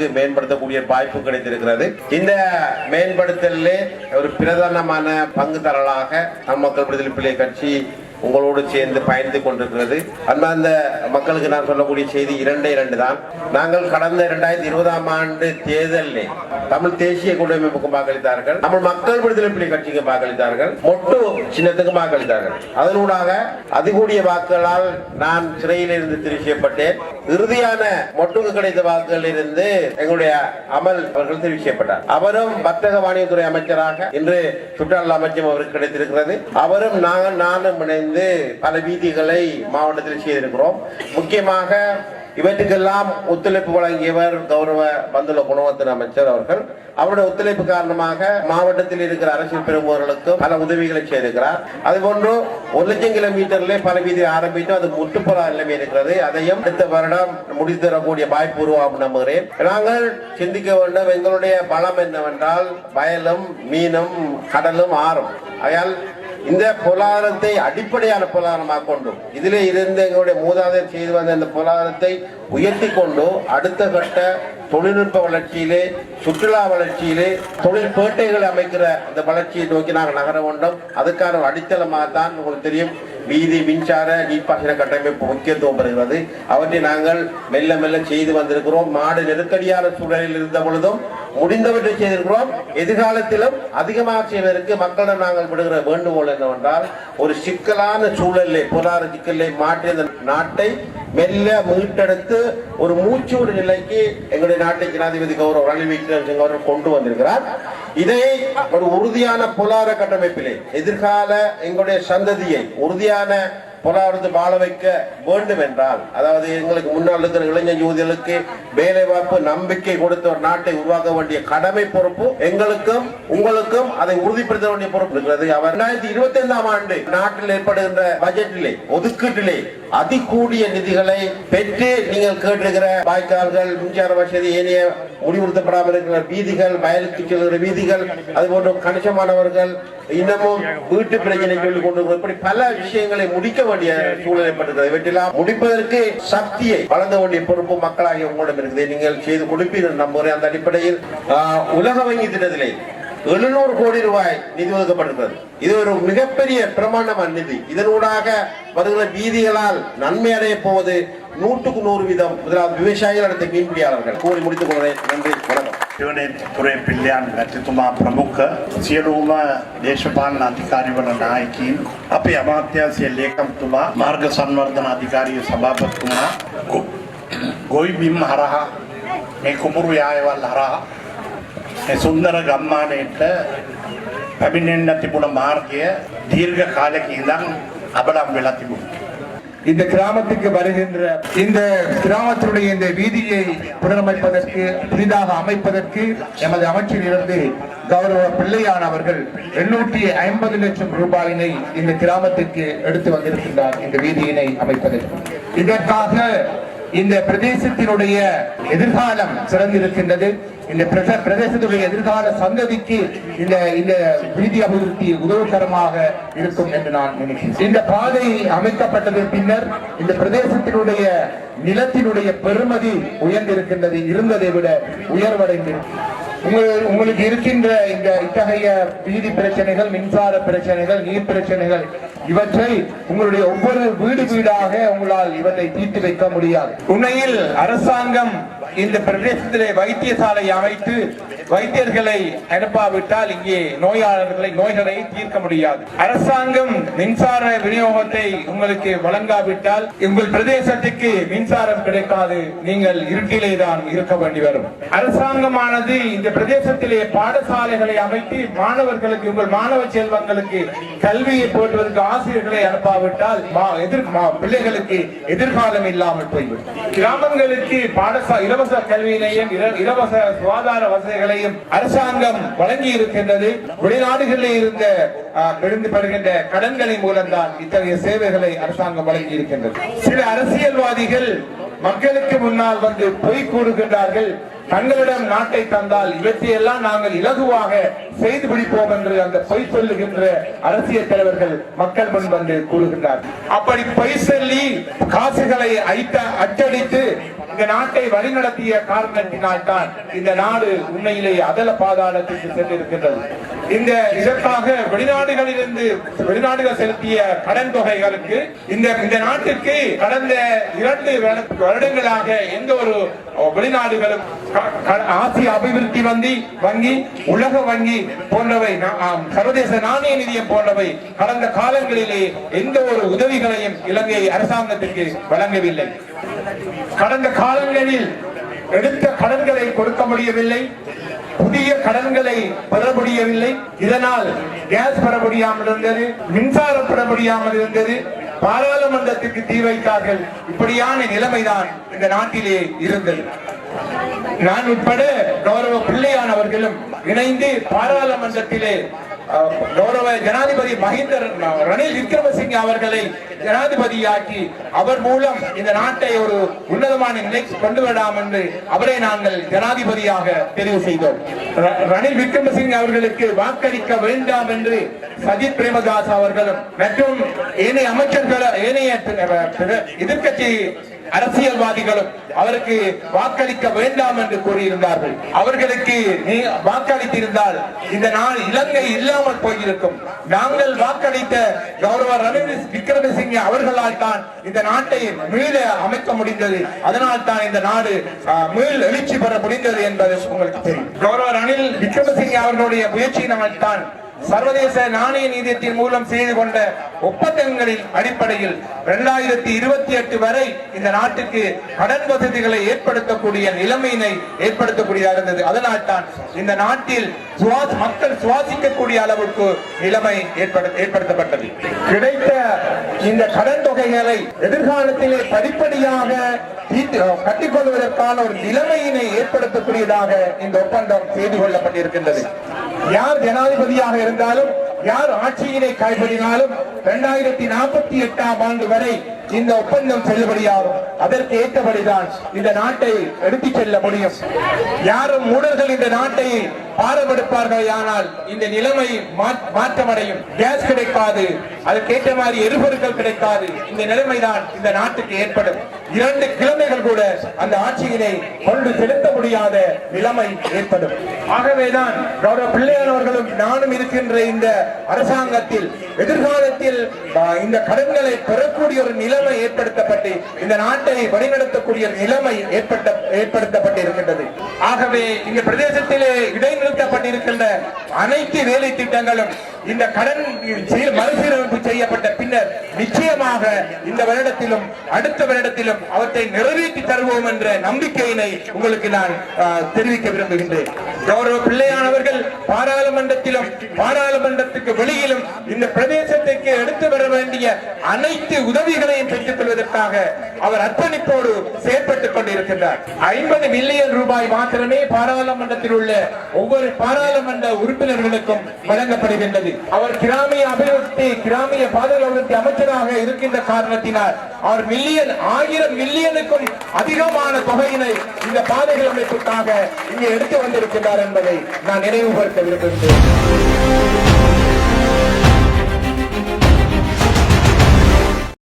அளவுக்கு மேம்படுத்தக்கூடிய வாய்ப்பு கிடைத்திருக்கிறது. இந்த மேம்படுத்தலே ஒரு பிரதானமான பங்கு தரலாக நம் மக்கள் விடுதலை பிள்ளை கட்சி உங்களோடு சேர்ந்து பயணித்து கொண்டிருக்கிறது. அந்த மக்களுக்கு நான் சொல்லக்கூடிய செய்தி இரண்டே இரண்டு தான். நாங்கள் கடந்த இரண்டாயிரத்தி இருபதாம் ஆண்டு தேர்தலில் தமிழ் தேசிய கூட்டமைப்புக்கும் வாக்களித்தார்கள். தமிழ் மக்கள் விடுதலை புலி கட்சிக்கு வாக்களித்தார்கள். மொட்டு சின்னத்துக்கும் வாக்களித்தார்கள். அதனூடாக அதிகூடிய வாக்குகளால் நான் சிறையில் இருந்து தெரிவு செய்யப்பட்டேன் இறுதியான மொட்டுக்கு கிடைத்த வாக்குகளில் இருந்து எங்களுடைய அமல் அவர்கள் தெரிவிக்கப்பட்டார் அவரும் வர்த்தக வாணியத்துறை அமைச்சராக இன்று சுற்றுலா அமைச்சம் அவருக்கு கிடைத்திருக்கிறது. அவரும் நாங்கள் நானும் இணைந்து பல வீதிகளை மாவட்டத்தில் செய்திருக்கிறோம். முக்கியமாக இவற்றுக்கெல்லாம் ஒத்துழைப்பு வழங்கியவர் கௌரவ பந்துல குணவர்த்தன அமைச்சர் அவர்கள். அவருடைய ஒத்துழைப்பு காரணமாக மாவட்டத்தில் இருக்கிற அரசியல் பிரமுகர்களுக்கு பல உதவிகளை செய்திருக்கிறார். அதுபோன்று ஒரு லட்சம் கிலோமீட்டர்ல பல வீதி ஆரம்பித்து அது முற்றுப்புற நிலைமை இருக்கிறது. அதையும் அடுத்த வருடம் முடித்து தரக்கூடிய வாய்ப்பு உருவாகும் நம்புகிறேன். நாங்கள் சிந்திக்க வேண்டும். எங்களுடைய பலம் என்னவென்றால் வயலும் மீனும் கடலும் ஆறும். அதால் இந்த பொருளாதாரத்தை அடிப்படையான பொருளாதாரமாக கொண்டும் இதில் இருந்து எங்களுடைய மூதாதையர் செய்து வந்த இந்த பொருளாதாரத்தை உயர்த்தி கொண்டு அடுத்த கட்ட தொழில்நுட்ப வளர்ச்சியிலே சுற்றுலா வளர்ச்சியிலே தொழில் பேட்டைகளை அமைக்கிற அந்த வளர்ச்சியை நோக்கி நாங்கள் நகர வேண்டும். அதுக்கான அடித்தளமாக தான் உங்களுக்கு தெரியும். வீதி மின்சார நீர்ப்பாசன கட்டமைப்பு முக்கியத்துவம் பெறுகிறது. அவற்றை நாங்கள் மெல்ல மெல்ல செய்து வந்திருக்கிறோம். மாடு நெருக்கடியான சூழலில் இருந்த பொழுதும் முடிந்தவற்றை செய்திருக்கிறோம். எதிர்காலத்திலும் அதிகமாக செய்வதற்கு மக்களிடம் நாங்கள் விடுகிற வேண்டுகோள் என்னவென்றால் ஒரு சிக்கலான சூழலை பொருளாதார சிக்கலை மாற்றிய இந்த நாட்டை மெல்ல மீட்டெடுத்து ஒரு மூச்சூடு நிலைக்கு எங்களுடைய நாட்டை ஜனாதிபதி கௌரவ ரணில் விக்ரமசிங்க அவர்கள் கொண்டு வந்திருக்கிறார். இதை ஒரு உறுதியான பொருளாதார கட்டமைப்பிலே எதிர்கால எங்களுடைய சந்ததியை உறுதியான பொருளாதாரத்தை வாழ வைக்க வேண்டும் என்றால் அதாவது எங்களுக்கு முன்னால் இருக்கிற இளைஞர் யூதிகளுக்கு வேலை வாய்ப்பு நம்பிக்கை கொடுத்த ஒரு நாட்டை உருவாக்க வேண்டிய கடமை பொறுப்பு எங்களுக்கும் உங்களுக்கும் அதை உறுதிப்படுத்த வேண்டிய பொறுப்பு இருக்கிறது. அவர் இரண்டாயிரத்தி இருபத்தி ஐந்தாம் ஆண்டு நாட்டில் ஏற்படுகின்ற பட்ஜெட்டிலே ஒதுக்கீட்டிலே அதிகூடிய நிதிகளை பெற்று நீங்கள் கேட்டிருக்கிற வாய்க்கால்கள் மின்சார வசதி ஏனைய முடிவுறுத்தப்படாமல் இருக்கிற வீதிகள் வயலுக்கு செல்கிற வீதிகள் அதுபோன்று கணிசமானவர்கள் இன்னமும் வீட்டு பிரச்சனை சொல்லிக் கொண்டு இப்படி பல விஷயங்களை முடிக்க வேண்டிய சூழ்நிலை பட்டது. இவற்றெல்லாம் முடிப்பதற்கு சக்தியை வழங்க வேண்டிய பொறுப்பு மக்களாகிய உங்களிடம் இருக்குது. நீங்கள் செய்து கொடுப்பீர்கள். நம்புகிறேன் அந்த அடிப்படையில் ஆஹ், உலக வங்கி திட்டத்திலே எழுநூறு கோடி ரூபாய் நிதி ஒதுக்கப்பட்டிருக்கிறது. இது ஒரு மிகப்பெரிய பிரமாண்டமான நிதி. இதனூடாக வருகிற வீதிகளால் நன்மை அடைய போவது நூற்றுக்கு நூறு வீதம். முதலாவது விவசாயிகள் அடுத்த மீன்பிடியாளர்கள் கூறி முடித்துக் கொள்வதை நன்றி. வணக்கம். එවනේ තුරේ පිල්ලයන් මැතිතුමා ප්‍රමුඛ සියලුම දේශපාලන අධිකාරිවල නායකීන් අපේ අමාත්‍යංශයේ ලේකම්තුමා මාර්ග සංවර්ධන අධිකාරිය සභාපතිතුමා ගො- ගොවි බිම් හරහා මේ කුඹුරු යායවල් හරහා මේ සුන්දර ගම්මානයට පැමිණෙන්න තිබුණ මාර්ගය දීර්ඝ කාලයක ඉඳන් අබලම් වෙලා තිබුණා. இந்த கிராமத்துக்கு வருகின்ற இந்த கிராமத்தினுடைய இந்த வீதியை புனரமைப்பதற்கு புதிதாக அமைப்பதற்கு எமது அமைச்சரிலிருந்து கௌரவ பிள்ளையான் அவர்கள் எண்ணூற்றி ஐம்பது லட்சம் ரூபாயினை இந்த கிராமத்திற்கு எடுத்து வந்திருக்கின்றார் இந்த வீதியினை அமைப்பதற்கு. இதற்காக இந்த பிரதேசத்தினுடைய எதிர்காலம் சிறந்திருக்கின்றது. இந்த பிரதேசத்துடைய எதிர்கால சந்ததிக்கு இந்த இந்த வீதி அபிவிருத்தி உதவிகரமாக இருக்கும் என்று நான் நினைக்கிறேன். இந்த பாதை அமைக்கப்பட்டது பின்னர் இந்த பிரதேசத்தினுடைய நிலத்தினுடைய பெருமதி உயர்ந்திருக்கின்றது. இருந்ததை விட உயர்வடைந்திருக்கிறது. உங்களுக்கு இருக்கின்ற இந்த இத்தகைய வீதி பிரச்சனைகள் மின்சார பிரச்சனைகள் நீர் பிரச்சனைகள் இவற்றை உங்களுடைய ஒவ்வொரு வீடு வீடாக உங்களால் இவற்றை தீர்த்து வைக்க முடியாது. உண்மையில் அரசாங்கம் இந்த பிரதேசத்திலே வைத்தியசாலை அமைத்து வைத்தியர்களை அனுப்பாவிட்டால் இங்கே நோயாளர்களை நோய்களை தீர்க்க முடியாது. அரசாங்கம் மின்சார விநியோகத்தை உங்களுக்கு வழங்காவிட்டால் உங்கள் பிரதேசத்துக்கு மின்சாரம் கிடைக்காது. நீங்கள் இருட்டிலே தான் இருக்க வேண்டி வரும். அரசாங்கமானது இந்த பிரதேசத்திலே பாடசாலைகளை அமைத்து மாணவர்களுக்கு உங்கள் மாணவ செல்வங்களுக்கு கல்வியை போட்டுவதற்கு ஆசிரியர்களை அனுப்பாவிட்டால் பிள்ளைகளுக்கு எதிர்காலம் இல்லாமல் போய்விடும். கிராமங்களுக்கு பாடசா இலவச கல்வியினையும் இலவச சுகாதார வசதிகளையும் அரசாங்கம் வழங்கி இருக்கின்றது வெளிநாடுகளில் இருந்த ஆ, பெறுகின்ற கடன்களின் மூலம்தான் இத்தகைய சேவைகளை அரசாங்கம் வழங்கி இருக்கின்றது சில அரசியல்வாதிகள் மக்களுக்கு முன்னால் வந்து பொய் கூறுகின்றார்கள். தங்களிடம் நாட்டை தந்தால் இவற்றையெல்லாம் நாங்கள் இலகுவாக செய்து பிடிப்போம் என்று அந்த பொய் சொல்லுகின்ற அரசியல் தலைவர்கள் மக்கள் முன் வந்து கூறுகின்றார் அப்படி பொய் சொல்லி காசுகளை அச்சடித்து இந்த நாட்டை வழிநடத்திய காரணத்தினால் தான் இந்த நாடு உண்மையிலே அதல பாதாளத்திற்கு சென்றிருக்கின்றது. இந்த இதற்காக வெளிநாடுகளிலிருந்து வெளிநாடுகள் செலுத்திய கடன் தொகைகளுக்கு இந்த இந்த நாட்டுக்கு கடந்த இரண்டு வருடங்களாக எந்த ஒரு வெளிநாடுகளும் ஆசிய அபிவிருத்தி வங்கி வங்கி உலக வங்கி போன்றவை சர்வதேச நாணய நிதியம் போன்றவை கடந்த காலங்களிலே எந்த ஒரு உதவிகளையும் இலங்கை அரசாங்கத்திற்கு வழங்கவில்லை. கடந்த காலங்களில் எடுத்த கடன்களை கொடுக்க முடியவில்லை. புதிய கடன்களை பெற முடியவில்லை இதனால் கேஸ் பெற முடியாமல் இருந்தது மின்சாரம் பெற முடியாமல் இருந்தது. பாராளுமன்றத்திற்கு தீ வைத்தார்கள். இப்படியான நிலைமைதான் இந்த நாட்டிலே இருந்தது. நான் உட்பட கௌரவ பிள்ளையானவர்களும் இணைந்து பாராளுமன்றத்திலே கௌரவ ஜனாதிபதி மஹிந்த ரணில் விக்ரமசிங்க அவர்களை ஜனாதிபதியாக்கி அவர் மூலம் இந்த நாட்டை ஒரு உன்னதமான நிலைக்கு கொண்டு விடலாம் என்று அவரை நாங்கள் ஜனாதிபதியாக தெரிவு செய்தோம். ர- ரணில் விக்ரமசிங்க அவர்களுக்கு வாக்களிக்க வேண்டாம் என்று சஜித் பிரேமதாஸ் அவர்களும் மற்றும் ஏனைய அமைச்சர்கள் ஏனைய எதிர்கட்சி அரசியல்வாதிகளும் அவருக்கு வாக்களிக்க வேண்டாம் என்று கூறியிருந்தார்கள். அவர்களுக்கு நீ வாக்களித்திருந்தால் இந்த நாள் இலங்கை இல்லாமல் போயிருக்கும். நாங்கள் வாக்களித்த கௌரவ ரணில் விக்ரமசிங்க அவர்களால் தான் இந்த நாட்டை மீள அமைக்க முடிந்தது. அதனால் தான் இந்த நாடு மீள் எழுச்சி பெற முடிந்தது என்பது உங்களுக்கு தெரியும். கௌரவ ரணில் விக்ரமசிங்க அவர்களுடைய முயற்சியினால் தான் சர்வதேச நாணய நிதியத்தின் மூலம் செய்து கொண்ட ஒப்பந்தங்களின் அடிப்படையில் இரண்டாயிரத்தி இருபத்தி எட்டு வரை இந்த நாட்டுக்கு கடன் வசதிகளை ஏற்படுத்தக்கூடிய நிலைமையினை ஏற்படுத்தக்கூடியதாக இருந்தது. அதனால் தான் இந்த நாட்டில் சுவாச மக்கள் சுவாசிக்கக்கூடிய அளவுக்கு நிலைமை ஏற்படு- ஏற்படுத்தப்பட்டது. கிடைத்த இந்த கடன் தொகைகளை எதிர்காலத்திலே படிப்படியாக கட்டிக்கொள்வதற்கான ஒரு நிலைமையினை ஏற்படுத்தக்கூடியதாக இந்த ஒப்பந்தம் செய்து கொள்ளப்பட்டிருக்கின்றது. யார் ஜனாதிபதியாக இருந்தாலும் யார் ஆட்சியினை கைப்பற்றினாலும் இரண்டாயிரத்தி நாற்பத்தி எட்டாம் ஆண்டு வரை இந்த ஒப்பந்தம் செல்லுபடியாகும். அதற்கு ஏற்றபடிதான் இந்த நாட்டை எடுத்துச் செல்ல முடியும். யாரும் ஊழல்கள் இந்த நாட்டை பாரமெடுப்பார்கள் ஆனால் இந்த நிலைமை மாற்றமடையும். கேஸ் கிடைக்காது. அதற்கேற்ற மாதிரி எரிபொருட்கள் கிடைக்காது. இந்த நிலைமைதான் இந்த நாட்டுக்கு ஏற்படும். இரண்டு கிழமைகள் கூட அந்த ஆட்சியினை கொண்டு செலுத்த முடியாத நிலைமை ஏற்படும். ஆகவேதான் கௌரவ பிள்ளையானவர்களும் நானும் இருக்கின்ற இந்த அரசாங்கத்தில் எதிர்காலத்தில் இந்த கடன்களை பெறக்கூடிய ஒரு நிலைமை ஏற்படுத்தப்பட்டு இந்த நாட்டை வழிநடத்தக்கூடிய நிலைமை ஏற்பட்ட ஏற்படுத்தப்பட்டிருக்கின்றது. ஆகவே இந்த பிரதேசத்திலே இடைநிறுத்தப்பட்டிருக்கின்ற அனைத்து வேலை திட்டங்களும் இந்த கடன் மறுசீரமைப்பு செய்யப்பட்ட பின்னர் நிச்சயமாக இந்த வருடத்திலும் அடுத்த வருடத்திலும் அவற்றை நிறைவேற்றி தருவோம் என்ற நம்பிக்கையினை உங்களுக்கு நான் தெரிவிக்க விரும்புகின்றேன். கௌரவ பிள்ளையானவர்கள் பாராளுமன்றத்திலும் பாராளுமன்றத்துக்கு வெளியிலும் இந்த பிரதேசத்திற்கு எடுத்து வர வேண்டிய அனைத்து உதவிகளையும் பெற்றுக் கொள்வதற்காக அவர் அர்ப்பணிப்போடு செயற்பட்டுக் கொண்டிருக்கின்றார். ஐம்பது மில்லியன் ரூபாய் மாத்திரமே பாராளுமன்றத்தில் உள்ள ஒவ்வொரு பாராளுமன்ற உறுப்பினர்களுக்கும் வழங்கப்படுகின்றது. அவர் கிராமிய அபிவிருத்தி கிராமிய பாதுகாப்பு அமைச்சராக இருக்கின்ற காரணத்தினால் அவர் மில்லியன் ஆயிரம் மில்லியனுக்கும் அதிகமான தொகையினை இந்த பாதைகள் அமைப்புக்காக இங்கே எடுத்து வந்திருக்கிறார் என்பதை நான் நினைவுபடுத்த விரும்புகிறேன்